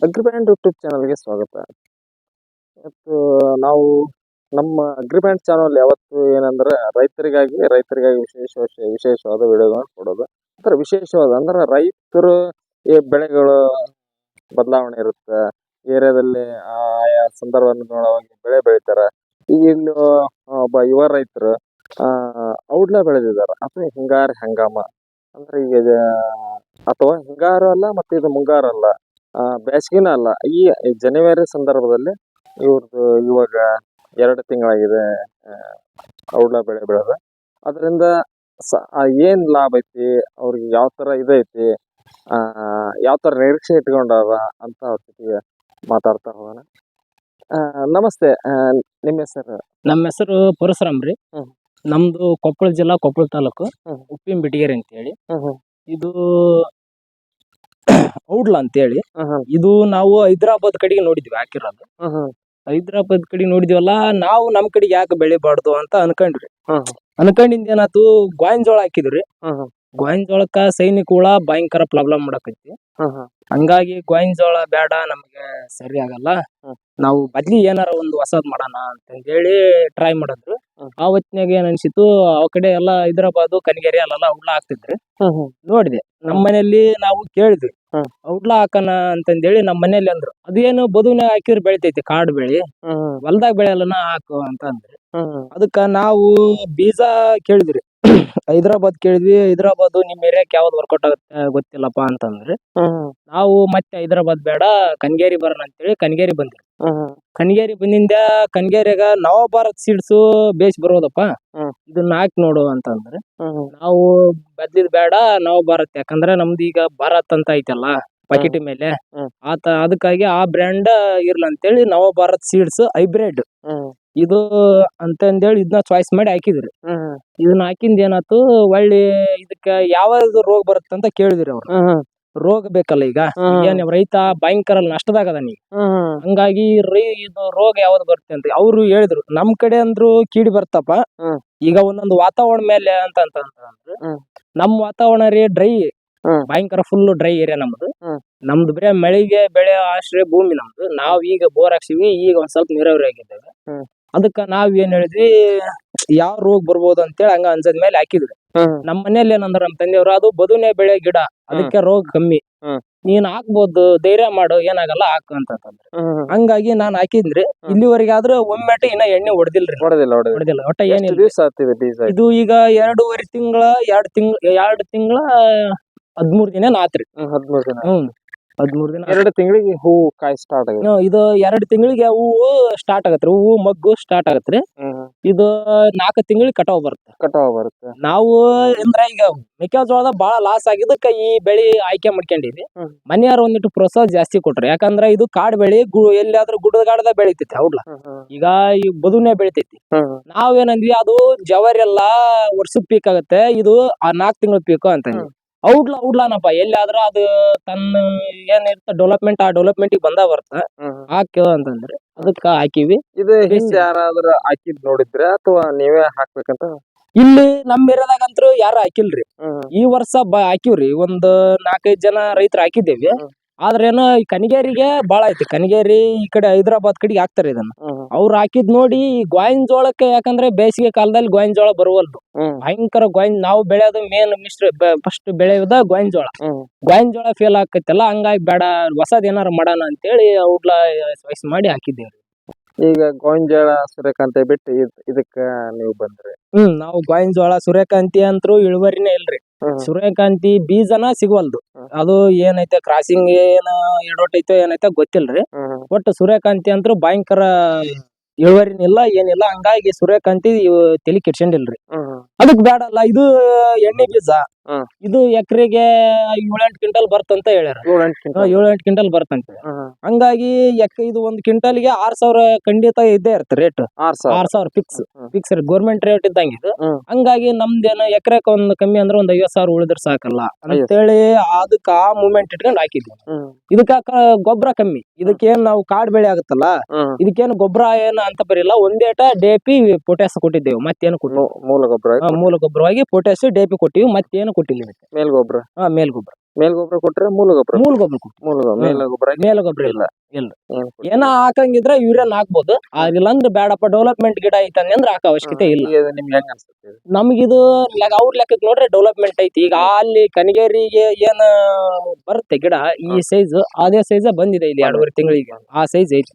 ಅಗ್ರಿಬ್ಯಾಂಡ್ YouTube ಚಾನಲ್ಗೆ ಸ್ವಾಗತ. ಇವತ್ತು ನಾವು ನಮ್ಮ ಅಗ್ರಿಬ್ಯಾಂಡ್ ಚಾನಲ್ ಯಾವತ್ತು ಏನಂದ್ರೆ ರೈತರಿಗಾಗಿ ರೈತರಿಗಾಗಿ ವಿಶೇಷ, ವಿಶೇಷವಾದ ವಿಡಿಯೋಗಳನ್ನು ಕೊಡೋದು. ಅಂದ್ರೆ ವಿಶೇಷವಾದ, ಅಂದ್ರೆ ರೈತರು ಈ ಬೆಳೆಗಳು ಬದಲಾವಣೆ ಇರುತ್ತೆ. ಏರಿಯಾದಲ್ಲಿ ಆಯಾ ಸಂದರ್ಭಾನುಗುಣವಾಗಿ ಬೆಳೆ ಬೆಳಿತಾರೆ. ಈಗ ಇಲ್ಲಿ ಒಬ್ಬ ಯುವ ರೈತರು ಔಡ್ಲ ಬೆಳೆದಿದ್ದಾರೆ. ಅಥವಾ ಹಿಂಗಾರು ಹಂಗಾಮ. ಅಂದ್ರೆ ಈಗ ಅಥವಾ ಹಿಂಗಾರು ಅಲ್ಲ, ಮತ್ತೆ ಇದು ಮುಂಗಾರ ಅಲ್ಲ. ಬೇಸಿಗೆನೂ ಅಲ್ಲ ಈ ಜನವರಿ ಸಂದರ್ಭದಲ್ಲಿ ಇವ್ರದ್ದು ಇವಾಗ ಎರಡು ತಿಂಗಳಾಗಿದೆ ಔಡ್ಲ ಬೆಳೆ ಬೆಳೆದ. ಅದರಿಂದ ಸ ಏನ್ ಲಾಭ ಐತಿ ಅವ್ರಿಗೆ ಯಾವ ತರ ಇದೈತಿ ಆ ಯಾವ ತರ ನಿರೀಕ್ಷೆ ಇಟ್ಕೊಂಡಾರ ಅಂತ ಅವ್ರ ಜೊತೆಗೆ ಮಾತಾಡ್ತಾ ಹೋಗೋಣ. ನಮಸ್ತೆ ನಿಮ್ಮ ಹೆಸರು? ನಮ್ಮ ಹೆಸರು ಪರಶುರಾಮ್ ರೀ. ನಮ್ದು ಕೊಪ್ಪಳ ಜಿಲ್ಲಾ ಕೊಪ್ಪಳ ತಾಲೂಕು. ಉಪ್ಪಿನ ಬಿಟಿಗೇರಿ ಅಂತ ಹೇಳಿ ಇದು ಔಡ್ಲ ಅಂತ ಹೇಳಿ ಇದು ನಾವು ಹೈದರಾಬಾದ್ ಕಡೆಗೆ ನೋಡಿದ್ವಿ ಹಾಕಿರೋದು. ಹೈದರಾಬಾದ್ ಕಡೆ ನೋಡಿದ್ವಲ್ಲ ನಾವು ನಮ್ ಕಡೆಗೆ ಯಾಕೆ ಬೆಳಿಬಾರ್ದು ಅಂತ ಅನ್ಕೊಂಡ್ರಿ ಅನ್ಕೊಂಡಿಂದ ಏನಾತು ಗೋವಿನ ಜೋಳ ಹಾಕಿದ್ರಿ ಗೋವಿನ ಜೋಳಕ್ಕ ಸೈನಿಕ ಹುಳ ಭಯಂಕರ ಪ್ರಾಬ್ಲಮ್ ಮಾಡಕೈತಿ ಹಂಗಾಗಿ ಗೋವಿನ ಜೋಳ ಬೇಡ ನಮ್ಗೆ ಸರಿ ಆಗಲ್ಲ. ನಾವು ಬದ್ಲಿ ಏನಾರ ಒಂದು ಹೊಸದ್ ಮಾಡೋಣ ಅಂತ ಹೇಳಿ ಟ್ರೈ ಮಾಡಿದ್ರು. ಆ ಹೊತ್ತಿನಾಗ ಏನ್ ಅನ್ಸಿತ್ತು ಆ ಕಡೆ ಎಲ್ಲಾ ಹೈದರಾಬಾದ್ ಕನಗೇರಿ ಅಲ್ಲೆಲ್ಲ ಔಡ್ಲ ಹಾಕ್ತಿದ್ರಿ. ನೋಡಿದೆ. ನಮ್ಮ ಮನೆಯಲ್ಲಿ ನಾವು ಕೇಳಿದ್ವಿ. ಔಡ್ಲ ಹಾಕಣ ಅಂತಂದೇಳಿ ನಮ್ಮ ಮನೇಲಿ ಅಂದ್ರು. ಅದೇನು ಬದುವನ್ಯಾಗ ಹಾಕಿದ್ರೆ ಬೆಳಿತೈತಿ ಕಾಡು ಬೆಳಿ. ಹೊಲದಾಗ ಬೆಳೆಯಲ್ಲನ ಹಾಕು ಅಂತ ಅಂದ್ರಿ ಅದಕ್ಕ ನಾವು ಬೀಜ ಕೇಳಿದ್ರಿ ಹೈದರಾಬಾದ್ ಕೇಳಿದ್ವಿ. ಹೈದರಾಬಾದ್ ನಿಮ್ ಏರಿಯಾಕ್ ಯಾವ್ದು ವರ್ಕೌಟ್ ಆಗುತ್ತೆ ಗೊತ್ತಿಲ್ಲಪ್ಪ ಅಂತಂದ್ರಿ. ನಾವು ಮತ್ತೆ ಹೈದರಾಬಾದ್ ಬೇಡ ಕನ್ಗೇರಿ ಬರೋಣ ಅಂತೇಳಿ ಕನ್ಗೇರಿ ಬಂದ್ರಿ ಕನ್ಗೇರಿ ಬಂದಿಂದ ಕನ್ಗೇರಿಯಾಗ ನವಭಾರತ್ ಸೀಡ್ಸ್ ಬೇಸ್ ಬರೋದಪ್ಪ. ಇದನ್ನ ಹಾಕಿ ನೋಡು ಅಂತಂದ್ರೆ ನಾವು ಬದ್ಲಿದ್ ಬೇಡ ನವ ಭಾರತ್. ಯಾಕಂದ್ರೆ ನಮ್ದು ಈಗ ಭಾರತ್ ಅಂತ ಐತಲ್ಲ ಪಾಕಿಟ್ ಮೇಲೆ. ಆತ ಅದಕ್ಕಾಗಿ ಆ ಬ್ರ್ಯಾಂಡ್ ಇರ್ಲ ಅಂತೇಳಿ ನವ ಭಾರತ್ ಸೀಡ್ಸ್ ಹೈಬ್ರಿಡ್ ಇದು ಅಂತಂದೇಳಿ ಇದನ್ನ ಚಾಯ್ಸ್ ಮಾಡಿ ಹಾಕಿದ್ರಿ. ಇದನ್ನ ಹಾಕಿಂದ ಏನಾತು ಒಳ್ಳೆ ಇದಕ್ಕ ಯಾವ ರೋಗ ಬರುತ್ತೆ ಅಂತ ಕೇಳಿದ್ರಿ ಅವ್ರು. ರೋಗ ಬೇಕಲ್ಲ ಈಗ. ಏನ್ ರೈತ ಭಯಂಕರ ನಷ್ಟದಾಗ ನೀ? ಹಂಗಾಗಿ ರೈ ಇದು ರೋಗ ಯಾವ್ದು ಬರುತ್ತೆ ಅಂತ ಅವ್ರು ಹೇಳಿದ್ರು. ನಮ್ ಕಡೆ ಅಂದ್ರು ಕೀಡಿ ಬರ್ತಪ್ಪ. ಈಗ ಒಂದೊಂದು ವಾತಾವರಣ ಮೇಲೆ ಅಂತ ಅಂತ ಅಂತ ಅಂದ್ರು ಹ್ಮ್. ನಮ್ ವಾತಾವರಣ ರೀ ಡ್ರೈ. ಭಯಂಕರ ಫುಲ್ ಡ್ರೈ ಏರಿಯಾ ನಮ್ದು. ನಮ್ದು ಬರೀ ಮಳೆಗೆ ಬೆಳೆ ಆಶ್ರಯ ಭೂಮಿ ನಮ್ದು. ನಾವ್ ಈಗ ಬೋರ್ ಹಾಕ್ಸಿವಿ ಈಗ ಒಂದ್ ಸ್ವಲ್ಪ ನೀರಾವರಿ ಆಗಿದ್ದೇವೆ. ಅದಕ್ಕ ನಾವ್ ಏನ್ ಹೇಳಿದ್ವಿ ಯಾವ ರೋಗ ಬರ್ಬೋದು ಅಂತೇಳಿ ಹಂಗ ಅನ್ಸದ್ ಮೇಲೆ ಹಾಕಿದ್ವಿ. ನಮ್ಮ ಮನೇಲಿ ಏನಂದ್ರ ನಮ್ ತಂದೆಯವ್ರು ಅದು ಬದುನೆ ಬೆಳೆ ಗಿಡ ಅದಕ್ಕೆ ರೋಗ ಕಮ್ಮಿ. ಹ್ಮ್. ನೀನ್ ಹಾಕ್ಬೋದು ಧೈರ್ಯ ಮಾಡು ಏನಾಗಲ್ಲ ಹಾಕು ಅಂತಂದ್ರೆ. ಹಂಗಾಗಿ ನಾನ್ ಹಾಕಿದ್ರಿ. ಇಲ್ಲಿವರೆಗೆ ಆದ್ರೆ ಒಮ್ಮೆಟ ಇನ್ನ ಎಣ್ಣೆ ಹೊಡೆದಿಲ್ರಿ. ಹೊಡೆದಿಲ್ಲ ಹೊಡೆದಿಲ್ಲ. ಹೊಡೆದಿಲ್ಲ. ಒಟ್ಟ ಎಷ್ಟು ಏನಿಲ್ಲ. ದಿವಸ ಆಗ್ತಿದೆ ಬೀಜ ಹಾಕಿ? ಇದು ಈಗ ಎರಡೂವರೆ ತಿಂಗಳ ಎರಡ್ ತಿಂಗಳ ಎರಡ್ ತಿಂಗಳ ಹದ್ಮೂರ್ ದಿನ ಆತ್ರಿ ಹ್ಮ್ ಹದಿಮೂರು ದಿನ. ಹ್ಮ್. ಹದ್ಮೂರ್ ದಿನ. ಎರಡು ತಿಂಗಳಿಗೆ ಹೂ ಕಾಯಿ ಸ್ಟಾರ್ಟ್ ಆಗಿದೆ ಹ್ಮ್, ಇದು ಎರಡ್ ತಿಂಗಳಿಗೆ ಹೂವು ಸ್ಟಾರ್ಟ್ ಆಗತ್ರಿ ಹೂವು ಮಗ್ಗು ಸ್ಟಾರ್ಟ್ ಆಗತ್ರಿ ಇದು ನಾಲ್ಕು ತಿಂಗಳಿಗೆ ಕಟಾವ್ ಬರುತ್ತೆ. ಕಟಾವ್ ಬರುತ್ತೆ. ನಾವು ಅಂದ್ರೆ ಈಗ ಮೆಕ್ಕೆಜೋಳದ ಬಹಳ ಲಾಸ್ ಆಗಿದ್ದಕ್ಕೆ ಈ ಬೆಳಿ ಆಯ್ಕೆ ಮಾಡ್ಕೊಂಡಿದ್ವಿ ಹ್ಮ್. ಮನೆಯವ್ರು ಒಂದಿಟ್ಟು ಪ್ರೋತ್ಸಾಹ ಜಾಸ್ತಿ ಕೊಟ್ರು. ಯಾಕಂದ್ರ ಇದು ಕಾಡ್ ಬೆಳಿ ಗು ಎಲ್ಲಿಯಾದ್ರೂ ಗುಡ್ಡಗಾಡದ ಬೆಳಿತೈತಿ ಹೌದ್ಲ? ಹ್ಮ್ ಹ್ಮ್. ಈಗ ಈ ಬದುನೆ ಬೆಳಿತೈತಿ. ನಾವೇನಂದ್ವಿ ಅದು ಜವರಿ ಎಲ್ಲ ವರ್ಷದ ಪೀಕ್ ಆಗತ್ತೆ. ಇದು ಆ ನಾಲ್ಕು ತಿಂಗಳ ಪೀಕು ಅಂತಂದ್ವಿ ಔಡ್ಲ ಔಡ್ಲಾನಪ್ಪ ಎಲ್ಲಾದ್ರ ಅದು ತನ್ನ ಏನಿರ್ತ ಡೆವಲಪ್ಮೆಂಟ್ ಆ ಡೆವಲಪ್ಮೆಂಟ್ ಬಂದ ಬರ್ತ. ಹ್ಮ್ ಅಂತಂದ್ರೆ ಅದಕ್ಕ ಹಾಕಿವಿ. ಇದು ಹಿಂದೆ ಯಾರಾದ್ರೂ ಹಾಕಿದ್ ನೋಡಿದ್ರೆ ಅಥವಾ ನೀವೇ ಹಾಕ್ಬೇಕಂತ? ಇಲ್ಲಿ ನಮ್ ಏರಿಯಾದಾಗಂತ್ರು ಯಾರು ಹಾಕಿಲ್ರಿ. ಈ ವರ್ಷ ಬ ಹಾಕಿವ್ರಿ. ಒಂದ್ ನಾಲ್ಕೈದ್ ಜನ ರೈತರು ಹಾಕಿದ್ದೇವಿ. ಆದ್ರೇನು ಈ ಕನಿಗೇರಿಗೆ ಬಾಳ ಐತಿ. ಕನಿಗೇರಿ ಈ ಕಡೆ ಹೈದರಾಬಾದ್ ಕಡೆಗೆ ಹಾಕ್ತಾರೆ ಇದನ್ನ. ಅವ್ರು ಹಾಕಿದ್ ನೋಡಿ ಗೋವಿನ ಜೋಳಕ್ಕೆ ಯಾಕಂದ್ರೆ ಬೇಸಿಗೆ ಕಾಲದಲ್ಲಿ ಗೋವಿನ ಜೋಳ ಬರುವಲ್ದು. ಭಯಂಕರ ಗೋವಿನ ನಾವು ಬೆಳೆಯೋದು ಮೇನ್ ಮಿಶ್ರ ಫಸ್ಟ್ ಬೆಳೆಯೋದ ಗೋವಿನ ಜೋಳ. ಗೋವಿನ ಜೋಳ ಫೇಲ್ ಆಕೈತಲ್ಲ ಹಂಗಾಗಿ ಬೇಡ ಹೊಸದ್ ಏನಾರ ಮಾಡೋಣ ಅಂತೇಳಿ ಔಡ್ಲ ಚಾಯ್ಸ್ ಮಾಡಿ ಹಾಕಿದ್ದೇವ್ರಿ ಈಗ ಗೋಂಜಾಳ ಸೂರ್ಯಕಾಂತಿ ಬಿಟ್ಟು ಇದ್- ಇದಕ್ಕ ನೀವು ಬಂದ್ರಿ. ಹ್ಮ್ ನಾವು ಗೋವಿನ ಜೋಳ ಸೂರ್ಯಕಾಂತಿ ಅಂತೂ ಇಳುವರಿನೇ ಇಲ್ರಿ. ಸೂರ್ಯಕಾಂತಿ ಬೀಜನ ಸಿಗವಲ್ದು. ಅದು ಏನೈತೆ ಕ್ರಾಸಿಂಗ್ ಏನ ಎಡವಟ್ಟೈತೋ ಏನೈತೆ ಗೊತ್ತಿಲ್ರಿ. ಬಟ್ ಒಟ್ಟು ಸೂರ್ಯಕಾಂತಿ ಅಂತೂ ಭಯಂಕರ ಇಳುವರಿನಿಲ್ಲ ಏನಿಲ್ಲ. ಹಂಗಾಗಿ ಸೂರ್ಯಕಾಂತಿ ತಲಿ ಕೆಡ್ಸಂಡಿಲ್ರಿ ಅದಕ್ ಬೇಡಲ್ಲ ಇದು ಎಣ್ಣೆ ಬೀಜ. ಇದು ಎಕರೆಗೆ ಏಳೆಂಟು ಕ್ವಿಂಟಲ್ ಬರ್ತಂತ ಹೇಳ್ಯಾರ. ಕ್ವಿಂಟಲ್. ಏಳೆಂಟು ಕ್ವಿಂಟಲ್ ಬರ್ತಂತ ಹಂಗಾಗಿ ಎಕ್ ಇದು ಒಂದ್ ಕ್ವಿಂಟಲ್ಗೆ ಆರ್ ಸಾವಿರ ಖಂಡಿತ ಇದ್ದೇ ಇರುತ್ತೆ ರೇಟ್ ಆರ್ ಸಾವಿರ. ಫಿಕ್ಸ್. ಫಿಕ್ಸ್ ಗೌರ್ಮೆಂಟ್ ರೇಟ್ ಇದ್ದಂಗೆ ಇದು. ಹಂಗಾಗಿ ನಮ್ದೇನು ಎಕರೆಕ್ ಒಂದ್ ಕಮ್ಮಿ ಅಂದ್ರೆ ಒಂದ್ ಐವತ್ ಸಾವಿರ ಉಳಿದ್ರ ಸಾಕಲ್ಲ ಅಂತೇಳಿ ಅದಕ್ಕ ಆ ಮೂಮೆಂಟ್ ಇಟ್ಕೊಂಡು ಹಾಕಿದ್ವಿ. ಇದಕ್ಕ ಗೊಬ್ಬರ ಕಮ್ಮಿ. ಇದಕ್ಕೇನ್ ನಾವು ಕಾಡ್ ಬೆಳೆ ಆಗುತ್ತಲ್ಲ? ಇದಕ್ಕೇನು ಗೊಬ್ಬರ ಏನು ಅಂತ ಬರಿಲ್ಲ. ಒಂದೇಟ ಡೇಪಿ ಪೊಟ್ಯಾಸ್ ಕೊಟ್ಟಿದ್ದೇವೆ. ಮತ್ತೇನು ಕೊಟ್ಟು ಮೂಲ ಗೊಬ್ಬರ ಮೂಲ ಗೊಬ್ಬರವಾಗಿ ಪೊಟ್ಯಾಸ್ ಡೇಪಿ ಕೊಟ್ಟಿವಿ. ಮತ್ತೇನು ಕೊಟ್ಟಿಲ್ಲ ಇದಕ್ಕೆ ಮೇಲ್ ಗೊಬ್ಬರ ಹಾ ಮೇಲ್ ಗೊಬ್ಬರ ಮೇಲ್ ಗೊಬ್ಬರ ಕೊಟ್ರೆ ಮೂಲ ಗೊಬ್ಬರ ಮೂಲ ಗೊಬ್ಬರ. ಮೂಲ ಗೊಬ್ಬರ ಮೇಲ ಗೊಬ್ಬರ ಮೇಲ ಗೊಬ್ಬರ ಇಲ್ಲ. ಏನ್ ಕೊಡ್ತೀರಿ? ಏನ ಹಾಕಂಗಿದ್ರೆ ಯೂರಿಯನ್ ಹಾಕ್ಬೋದು. ಆಗಿಲ್ಲ ಅಂದ್ರೆ ಬೇಡಪ್ಪ ಡೆವಲಪ್ಮೆಂಟ್ ಗಿಡ ಐತೆ ಅಂದ್ರೆ ಹಾಕೋ ಅವಶ್ಯಕತೆ ಇಲ್ಲ. ನಮ್ಗಿದು ಇದು ನಿಮ್ಗೆ ಹೆಂಗ್ ಅನ್ಸುತ್ತೆ? ಇದು? ನಮಗಿದು ಲೆಕ್ಕ ಅವ್ರ ಲೆಕ್ಕಕ್ಕೆ ನೋಡ್ರೆ ಡೆವಲಪ್ಮೆಂಟ್ ಐತಿ. ಈಗ ಅಲ್ಲಿ ಕನಿಗೇರಿಗೆ ಏನ್ ಬರುತ್ತೆ ಗಿಡ ಈ ಸೈಜ್ ಅದೇ ಸೈಜ್ ಬಂದಿದೆ ಇಲ್ಲಿ ಎರಡೂವರೆ ತಿಂಗಳಿಗೆ. ಆ ಸೈಜ್ ಐತಿ.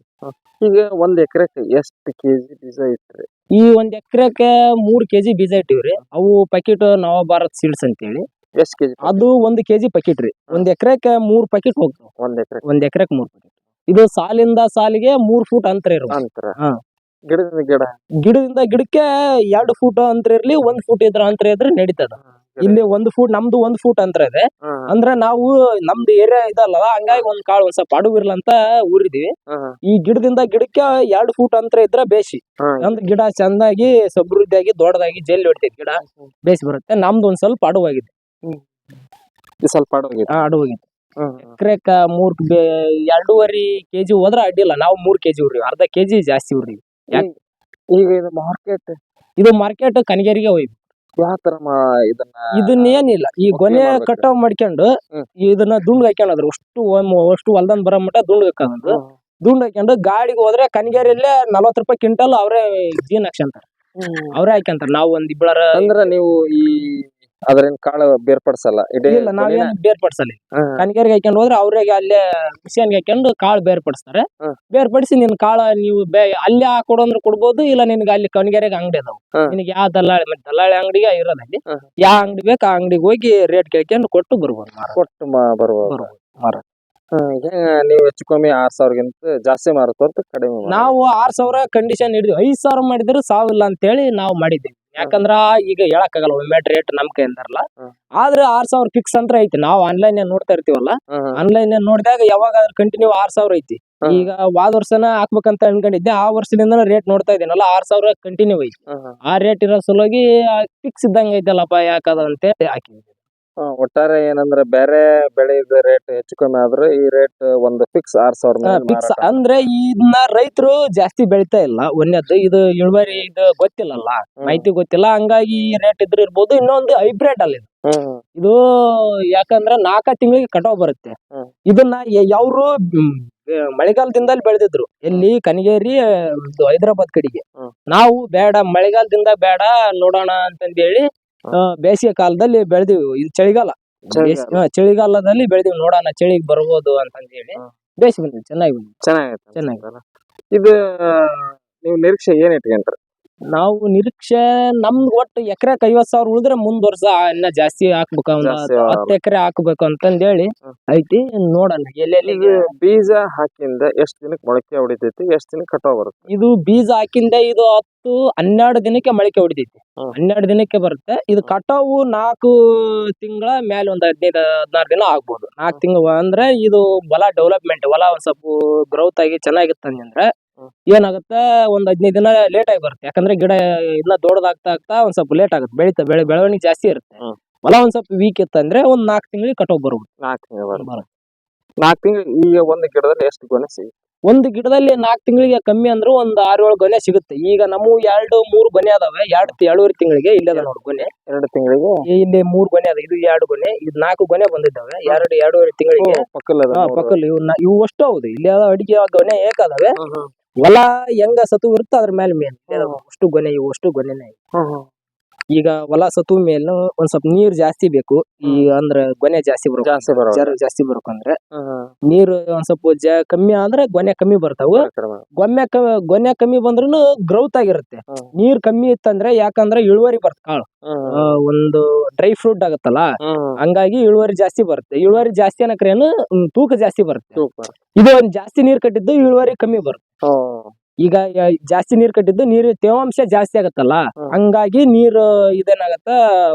ಈಗ ಒಂದ್ ಎಕರೆಕ್ ಎಷ್ಟು ಕೆಜಿ ಬೀಜ ಇಟ್ರಿ? ಈ ಒಂದ್ ಎಕರೆಕ್ಕೆ ಮೂರ್ ಕೆಜಿ ಬೀಜ ಇಟ್ಟಿವ್ರಿ ಅವು ಪ್ಯಾಕೆಟ್ ನವಭಾರತ್ ಸೀಡ್ಸ್ ಅಂತೇಳಿ. ಎಷ್ಟ್ ಕೆಜಿ ಅದು ಒಂದ್ ಕೆಜಿ ಪ್ಯಾಕೆಟ್ ರೀ. ಒಂದ್ ಎಕರೆಕ್ಕೆ ಮೂರ್ ಪ್ಯಾಕೆಟ್ ಹೋಗ್ತಾವ. ಒಂದ್ ಎಕರೆ ಒಂದ್ ಎಕರೆಕ್ ಮೂರ್ ಪ್ಯಾಕೆಟ್ ಇದು ಸಾಲಿಂದ ಸಾಲಿಗೆ ಮೂರ್ ಫೂಟ್ ಅಂತರ ಇರ್ಬೇಕು. ಅಂತರ. ಗಿಡದಿಂದ ಗಿಡ? ಗಿಡದಿಂದ ಗಿಡಕ್ಕೆ ಎರಡು ಫೂಟ್ ಅಂತರ ಇರ್ಲಿ ಒಂದ್ ಫೂಟ್ ಇದ್ರ ಅಂತರ ಇದ್ರೆ ನಡೀತದ. ಇಲ್ಲಿ ಒಂದ್ ಫೂಟ್ ನಮ್ದು ಒಂದ್ ಫೂಟ್ ಅಂತರ ಇದೆ. ಅಂದ್ರ ನಾವು ನಮ್ದು ಏರಿಯಾ ಇದಲ್ಲ ಹಂಗಾಗಿ ಒಂದ್ ಕಾಳು ಒಂದ್ ಸ್ವಲ್ಪ ಅಡುಗು ಇರ್ಲ ಅಂತ ಊರಿದೀವಿ. ಈ ಗಿಡದಿಂದ ಗಿಡಕ್ಕೆ ಎರಡ್ ಫೂಟ್ ಅಂತರ ಇದ್ರೆ ಬೇಸಿ ನಮ್ದು ಗಿಡ ಚಂದಾಗಿ ಸಮೃದ್ಧಿಯಾಗಿ ದೊಡ್ಡದಾಗಿ ಜೇಲ್ ಹೊಡಿತೈತಿ ಗಿಡ ಬೇಸಿ ಬರುತ್ತೆ. ನಮ್ದು ಒಂದ್ ಸ್ವಲ್ಪ ಅಡುವಾಗಿದೆ. ಸ್ವಲ್ಪ ಅಡವಾಗಿದೆ. ಅಡುವಾಗಿದೆ. ಎಕರೆಕ ಮೂರ್ ಎರಡೂವರೆ ಕೆಜಿ ಹೋದ್ರ ಅಡ್ಡಿಲ್ಲ. ನಾವು ಮೂರ್ ಕೆಜಿ ಉರ್ರಿ ಅರ್ಧ ಕೆಜಿ ಜಾಸ್ತಿ ಉರ್ರಿ ಈಗ ಇದು ಮಾರ್ಕೆಟ್ ಇದು ಮಾರ್ಕೆಟ್ ಕನಗೇರಿಗೆ ಹೋಯ್ತು ಯಾವ ತರ ಇದನ್ನ ಇದನ್ನ ಏನಿಲ್ಲ. ಈ ಗೊನೆ. ಕಟಾವ್ ಮಾಡ್ಕೊಂಡು ಇದನ್ನ ದುಂಡ್ ಹಾಕ್ಯಣದ್ರು ಅಷ್ಟು ಅಷ್ಟು ಹೊಲ್ದನ್ ಬರೋ ಮಟ್ಟ ದುಂಡ್ ಹಾಕೋದು ದುಂಡ್ ಹಾಕೊಂಡು ಗಾಡಿಗೆ ಹೋದ್ರೆ ಕನಗೇರಿಯಲ್ಲೇ ನಲ್ವತ್ ರೂಪಾಯಿ ಕ್ವಿಂಟಲ್ ಅವರೇ ಜೀನ್ ಹಾಕ್ಸಂತಾರ ಅವ್ರೇ ಹಾಕ್ಯಂತಾರ. ನಾವು ಒಂದ್ ಇಬ್ಬರ ಅಂದ್ರ ನೀವು ಈ ಅದರಿಂದ ಕಾಳು ಬೇರ್ಪಡಿಸಲ್ಲ. ಇಡೀ ಇಲ್ಲ ನಾವೇನ್ ಬೇರ್ಪಡಿಸಲ್ಲ. ಹಾ, ಕನಗೇರಿಗೆ ಹಾಕ್ಯಂಡ್ ಹೋದ್ರೆ ಅವ್ರಿಗೆ ಅಲ್ಲೇ ಮಿಷನ್ಗೆ ಹಾಕೊಂಡು ಕಾಳು ಬೇರ್ಪಡಿಸ್ತಾರೆ. ಬೇರ್ಪಡಿಸಿ ನಿನ್ ಕಾಳು ನೀವು ಬೇ ಅಲ್ಲೇ ಹಾಕೊಡು ಅಂದ್ರೆ ಕೊಡ್ಬೋದು ಇಲ್ಲ ನಿನ್ಗೆ ಅಲ್ಲಿ ಕಣಿಗೆರೆಗೆ ಅಂಗಡಿ ಅದಾವ. ನಿನ್ಗೆ ನಿನಗೆ ಯಾವ ದಲ್ಲಾಳಿ ಮತ್ತೆ ದಲ್ಲಾಳಿ ಅಂಗಡಿಗೆ ಇರೋದು ಅಲ್ಲಿ. ಹ್ಮ್. ಯಾವ ಅಂಗಡಿ ಬೇಕು ಆ ಅಂಗಡಿಗೆ ಹೋಗಿ ರೇಟ್ ಕೇಳ್ಕೊಂಡು ಕೊಟ್ಟು ಬರ್ಬೋದು ಕೊಟ್ಟು ಮಾ- ಬರ್ಬೋದು. ಹ್ಮ್, ನೀವು ಹೆಚ್ಚು ಕಮ್ಮಿ ಆರ್ ಸಾವಿರಗಿಂತ ಜಾಸ್ತಿ ಮಾರುತ್ತ ಕಡಿಮೆ. ನಾವು ಆರ್ ಸಾವಿರ ಕಂಡೀಷನ್ ಹಿಡಿದ್ವಿ ಐದ್ ಸಾವಿರ ಮಾಡಿದ್ರೆ ಸಾವಿಲ್ಲ ಅಂತೇಳಿ ನಾವು ಮಾಡಿದ್ವಿ ಯಾಕಂದ್ರ ಈಗ ಹೇಳಕ್ಕಾಗಲ್ಲ ಒಮ್ಮೆ ರೇಟ್ ನಮ್ ಕೈ ಅಂತಾರಲ್ಲ ಹ್ಮ್. ಆದ್ರೆ ಆರ್ ಸಾವಿರ ಫಿಕ್ಸ್ ಅಂತ ಐತಿ. ನಾವು ಆನ್ಲೈನ್ ನೋಡ್ತಾ ಇರ್ತೀವಲ್ಲ ಆನ್ಲೈನ್ ನೋಡಿದಾಗ ಯಾವಾಗ ಕಂಟಿನ್ಯೂ ಆರ್ ಸಾವಿರ ಐತಿ. ಈಗ ವಾದ ವರ್ಷನ ಹಾಕ್ಬೇಕಂತ ಅನ್ಕೊಂಡಿದ್ದೆ ಆ ವರ್ಷದಿಂದ ರೇಟ್ ನೋಡ್ತಾ ಇದ್ದೀನಲ್ಲ ಆರ್ ಸಾವಿರ ಕಂಟಿನ್ಯೂ ಐತಿ. ಆ ರೇಟ್ ಇರೋ ಸಲುವಾಗಿ ಫಿಕ್ಸ್ ಇದ್ದಂಗ ಐತಲ್ಲಪ್ಪ ಯಾಕದ ಅಂತ ಹಾಕಿದ್ವಿ ಒಟ್ಟಾರೆ ಏನಂದ್ರೆ ಬೇರೆ ಬೆಳೆದ ರೇಟ್ ಹೆಚ್ಚು ಕಮ್ಮಿ ಆದ್ರೆ ಈ ರೇಟ್ ಒಂದು ಫಿಕ್ಸ್ ಆರ್ ಸಾವಿರ ಫಿಕ್ಸ್ ಅಂದ್ರೆ ಇದನ್ನ ರೈತರು ಜಾಸ್ತಿ ಬೆಳಿತಾ ಇಲ್ಲ. ಒಂದೇದ್ದು ಇದು ಇಳುವರಿ ಇದು ಗೊತ್ತಿಲ್ಲಲ್ಲ. ಮಾಹಿತಿ ಗೊತ್ತಿಲ್ಲ. ಹಂಗಾಗಿ ಈ ರೇಟ್ ಇದ್ರೆ ಇರ್ಬೋದು. ಇನ್ನೊಂದು ಹೈಬ್ರಿಡ್ ಅಲ್ಲ ಇದು. ಯಾಕಂದ್ರೆ ನಾಲ್ಕ ತಿಂಗಳಿಗೆ ಕಟಾವ್ ಬರುತ್ತೆ. ಇದನ್ನ ಯಾವ್ರು ಮಳೆಗಾಲದಿಂದಲೇ ಬೆಳೆದಿದ್ರು. ಎಲ್ಲಿ? ಕನಗೇರಿ ಹೈದರಾಬಾದ್ ಕಡೆಗೆ. ನಾವು ಬೇಡ ಮಳೆಗಾಲದಿಂದ ಬೇಡ ನೋಡೋಣ ಅಂತಂದೇಳಿ ಬೇಸಿಗೆ ಕಾಲದಲ್ಲಿ ಬೆಳೆದಿವಿ. ಇದು ಚಳಿಗಾಲ. ಬೇಸ್- ಹಾ, ಚಳಿಗಾಲದಲ್ಲಿ ಬೆಳೆದಿವಿ. ನೋಡೋಣ ಚಳಿಗೆ ಬರ್ಬೋದು ಅಂತ ಹ್ಮ್. ಬೇಸಿ ಬಂದಿದೆ. ಚೆನ್ನಾಗಿ ಬಂದಿದೆ. ಚೆನ್ನಾಗೈತೆ ಚೆನ್ನಾಗಿ. ಇದು ನೀವು ನಿರೀಕ್ಷೆ ಏನ್ ಇಟ್ಕೊಂಡ್ರಿ? ನಾವು ನಿರೀಕ್ಷೆ ನಮ್ದು ಒಟ್ಟು ಎಕರೆಕ್ ಐವತ್ ಸಾವಿರ ಉಳಿದ್ರೆ ಮುಂದ್ ವರ್ಷ ಇನ್ನ ಜಾಸ್ತಿ ಹಾಕ್ಬೇಕು ಒಂದ್ ಜಾಸ್ತಿ ಹತ್ತು ಎಕರೆ ಹಾಕ್ಬೇಕು ಅಂತಂದ ಹೇಳಿ ಐತಿ ನೋಡಣ ಎಲ್ಲೆಲ್ಲಿ ಈಗ ಬೀಜ ಹಾಕಿಂದ ಎಷ್ಟ್ ದಿನಕ್ಕೆ ಮೊಳಕೆ ಹೊಡಿತೈತಿ ಎಷ್ಟ್ ದಿನಕ್ಕೆ ಕಟಾವ್ ಬರುತ್ತೆ? ಇದು ಬೀಜ ಹಾಕಿಂದ ಇದು ಹತ್ತು ಹನ್ನೆರಡು ದಿನಕ್ಕೆ ಮೊಳಕೆ ಹೊಡಿತೈತಿ. ಹ್ಮ್. ಹನ್ನೆರಡು ದಿನಕ್ಕೆ ಬರುತ್ತೆ. ಇದು ಕಟಾವು ನಾಲ್ಕು ತಿಂಗಳ ಮೇಲೆ ಒಂದ್ ಹದಿನೈದು ಹದಿನಾರು ದಿನ ಆಗ್ಬೋದು. ನಾಲ್ಕು ತಿಂಗಳು ಅಂದ್ರೆ ಇದು ಹೊಲ ಡೆವಲಪ್ಮೆಂಟ್ ಹೊಲ ಒಂದ್ ಸ್ವಲ್ಪ ಗ್ರೌತ್ ಆಗಿ ಚೆನ್ನಾಗಿತ್ತಂದ್ರೆ ಹ್ಮ್. ಏನಾಗುತ್ತೆ? ಒಂದ್ ಹದಿನೈದು ದಿನ ಲೇಟ್ ಆಗಿ ಬರುತ್ತೆ. ಯಾಕಂದ್ರೆ ಗಿಡ ಇನ್ನ ದೊಡ್ಡದಾಗ್ತಾ ಆಗ್ತಾ ಒಂದ್ ಸ್ವಲ್ಪ ಲೇಟ್ ಆಗುತ್ತೆ. ಬೆಳಿತಾ ಬೆಳೆ ಬೆಳವಣಿಗೆ ಜಾಸ್ತಿ ಇರುತ್ತೆ. ಹ್ಮ್. ಹೊಲ ಒಂದ್ ಸ್ವಲ್ಪ ವೀಕ್ ಇತ್ತಂದ್ರೆ ಒಂದ್ ನಾಲ್ಕು ತಿಂಗಳಿಗೆ ಕಟಾವ್ ಬರ್ಬೋದು ನಾಲ್ಕು ತಿಂಗಳು ಬರುತ್ತೆ. ನಾಲ್ಕು ತಿಂಗಳು ಈಗ ಒಂದ್ ಗಿಡದಲ್ಲಿ ಎಷ್ಟು ಗೊನೆ ಸಿಗುತ್ತೆ? ಒಂದ್ ಗಿಡದಲ್ಲಿ ನಾಲ್ಕು ತಿಂಗಳಿಗೆ ಕಮ್ಮಿ ಅಂದ್ರೆ ಒಂದ್ ಆರು ಏಳು ಗೊನೆ ಸಿಗುತ್ತೆ. ಈಗ ನಮಗೂ ಎರಡು ಮೂರು ಗೊನೆ ಅದಾವೆ. ಎರಡು ಎರಡೂವರೆ ತಿಂಗಳಿಗೆ ಇಲ್ಲದ ನೋಡ್ ಗೊನೆ. ಎರಡು ತಿಂಗಳಿಗೆ? ಇಲ್ಲಿ ಮೂರ್ ಗೊನೆ ಅದ ಇದು ಎರಡು ಗೊನೆ ಇದು ನಾಲ್ಕು ಗೊನೆ ಬಂದಿದ್ದಾವೆ. ಎರಡು ಎರಡೂವರೆ ತಿಂಗಳಿಗೆ. ಹಾ, ಪಕ್ಕಲ್ ಇವು ನಾ- ಇವು ಅಷ್ಟು ಹೌದು. ಇಲ್ಲಿ ಅದ ಅಡಿಗೆ ಗೊನೆ ಏಕದಾವೆ ಹೊಲ ಹೆಂಗ ಸತು ಇರುತ್ತ ಅದ್ರ ಮೇಲೆ ಮೇನ್. ಅಷ್ಟು ಗೊನೆ ಇವು ಅಷ್ಟು ಗೊನೆನೆ ಹ್ಮ್. ಈಗ ಹೊಲ ಸತು ಮೇಲೆ ಒಂದ್ ಸ್ವಲ್ಪ ನೀರ್ ಜಾಸ್ತಿ ಬೇಕು ಈ ಅಂದ್ರ ಗೊನೆ ಜಾಸ್ತಿ ಬರುತ್ತೆ ಜಾಸ್ತಿ ಬರ್ಬೇಕಂದ್ರೆ. ನೀರ್ ಒಂದ್ ಸ್ವಲ್ಪ ಜ ಕಮ್ಮಿ ಆದ್ರೆ ಗೊನೆ ಕಮ್ಮಿ ಬರ್ತಾವ. ಗೊಮ್ಮೆ ಗೊನೆ ಕಮ್ಮಿ ಬಂದ್ರೂ ಗ್ರೌತ್ ಆಗಿರುತ್ತೆ. ನೀರ್ ಕಮ್ಮಿ ಇತ್ತಂದ್ರೆ ಯಾಕಂದ್ರೆ ಇಳುವರಿ ಬರ್ತ ಕಾಳು ಒಂದು ಡ್ರೈ ಫ್ರೂಟ್ ಆಗತ್ತಲ್ಲ. ಹಂಗಾಗಿ ಇಳುವರಿ ಜಾಸ್ತಿ ಬರುತ್ತೆ ಇಳುವರಿ ಜಾಸ್ತಿ ಅನ್ನಕ್ರೇನು ತೂಕ ಜಾಸ್ತಿ ಬರುತ್ತೆ ಇದು ಒಂದ್ ಜಾಸ್ತಿ ನೀರ್ ಕಟ್ಟಿದ್ದು ಇಳುವರಿ ಕಮ್ಮಿ ಬರುತ್ತೆ. ಈಗ ಜಾಸ್ತಿ ನೀರ್ ಕಟ್ಟಿದ್ದು ನೀರು ತೇವಾಂಶ ಜಾಸ್ತಿ ಆಗತ್ತಲ್ಲ. ಹಂಗಾಗಿ ನೀರು ಇದೇನಾಗತ್ತ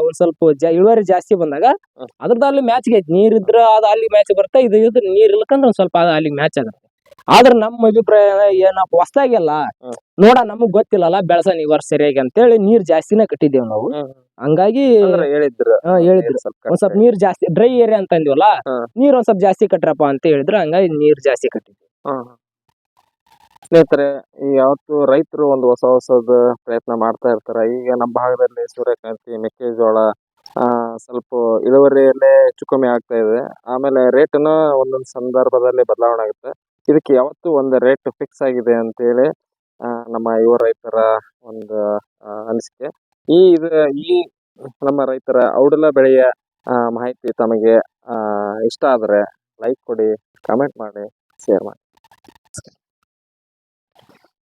ಒಂದ್ ಸ್ವಲ್ಪ ಇಳುವರಿ ಜಾಸ್ತಿ ಬಂದಾಗ ಅದ್ರದ ಅದ್ರದ್ದು ಅಲ್ಲಿ ಮ್ಯಾಚ್ ಐತಿ ನೀರ್ ಇದ್ರ ಅದ್ ಅಲ್ಲಿ ಮ್ಯಾಚ್ ಬರುತ್ತೆ ಇದು ಇದ್ರ ನೀರ್ ಇಲ್ಕಂದ್ರ ಒಂದ್ ಸ್ವಲ್ಪ ಅಲ್ಲಿ ಮ್ಯಾಚ್ ಆಗತ್ತೆ. ಆದ್ರ ನಮ್ಮ ಅಭಿಪ್ರಾಯ ಏನಪ್ಪ ಹೊಸ್ದಾಗಿ ಅಲ್ಲ ನೋಡ ನಮಗ್ ಗೊತ್ತಿಲ್ಲಲ್ಲ ಬೆಳಸನ್ ಈ ವರ್ಷ ಸರಿಯಾಗಿ ಅಂತೇಳಿ ನೀರ್ ಜಾಸ್ತಿನೇ ಕಟ್ಟಿದ್ದೇವ್ ನಾವು. ಹಂಗಾಗಿ ಹೇಳಿದ್ರು. ಹೇಳಿದ್ರು. ಸ್ವಲ್ಪ ಒಂದ್ ಸ್ವಲ್ಪ ನೀರ್ ಜಾಸ್ತಿ ಡ್ರೈ ಏರಿಯಾ ಅಂತ ಅಂದಿವಲ್ಲ. ನೀರ್ ಒಂದ್ ಸ್ವಲ್ಪ ಜಾಸ್ತಿ ಕಟ್ರಪ್ಪ ಅಂತ ಹೇಳಿದ್ರು ಹಂಗಾಗಿ ನೀರ್ ಜಾಸ್ತಿ ಕಟ್ಟಿದ್ವಿ. ಸ್ನೇಹಿತರೆ, ಯಾವತ್ತು ರೈತರು ಒಂದು ಹೊಸ ಹೊಸದ ಪ್ರಯತ್ನ ಮಾಡ್ತಾ ಇರ್ತಾರೆ. ಈಗ ನಮ್ಮ ಭಾಗದಲ್ಲಿ ಸೂರ್ಯಕಾಂತಿ, ಮೆಕ್ಕೆಜೋಳ ಸ್ವಲ್ಪ ಇಳುವರಿಯಲ್ಲೇ ಹೆಚ್ಚು ಕಮ್ಮಿ ಆಗ್ತಾ ಇದೆ. ಆಮೇಲೆ ರೇಟನ್ನು ಒಂದೊಂದು ಸಂದರ್ಭದಲ್ಲಿ ಬದಲಾವಣೆ ಆಗುತ್ತೆ. ಇದಕ್ಕೆ ಯಾವತ್ತು ಒಂದು ರೇಟ್ ಫಿಕ್ಸ್ ಆಗಿದೆ ಅಂತೇಳಿ ನಮ್ಮ ಯುವ ರೈತರ ಒಂದು ಅನಿಸಿಕೆ. ಈ ಇದು, ಈ ನಮ್ಮ ರೈತರ ಔಡಲ ಬೆಳೆಯ ಮಾಹಿತಿ ತಮಗೆ ಇಷ್ಟ ಆದರೆ ಲೈಕ್ ಕೊಡಿ, ಕಮೆಂಟ್ ಮಾಡಿ, ಶೇರ್ ಮಾಡಿ.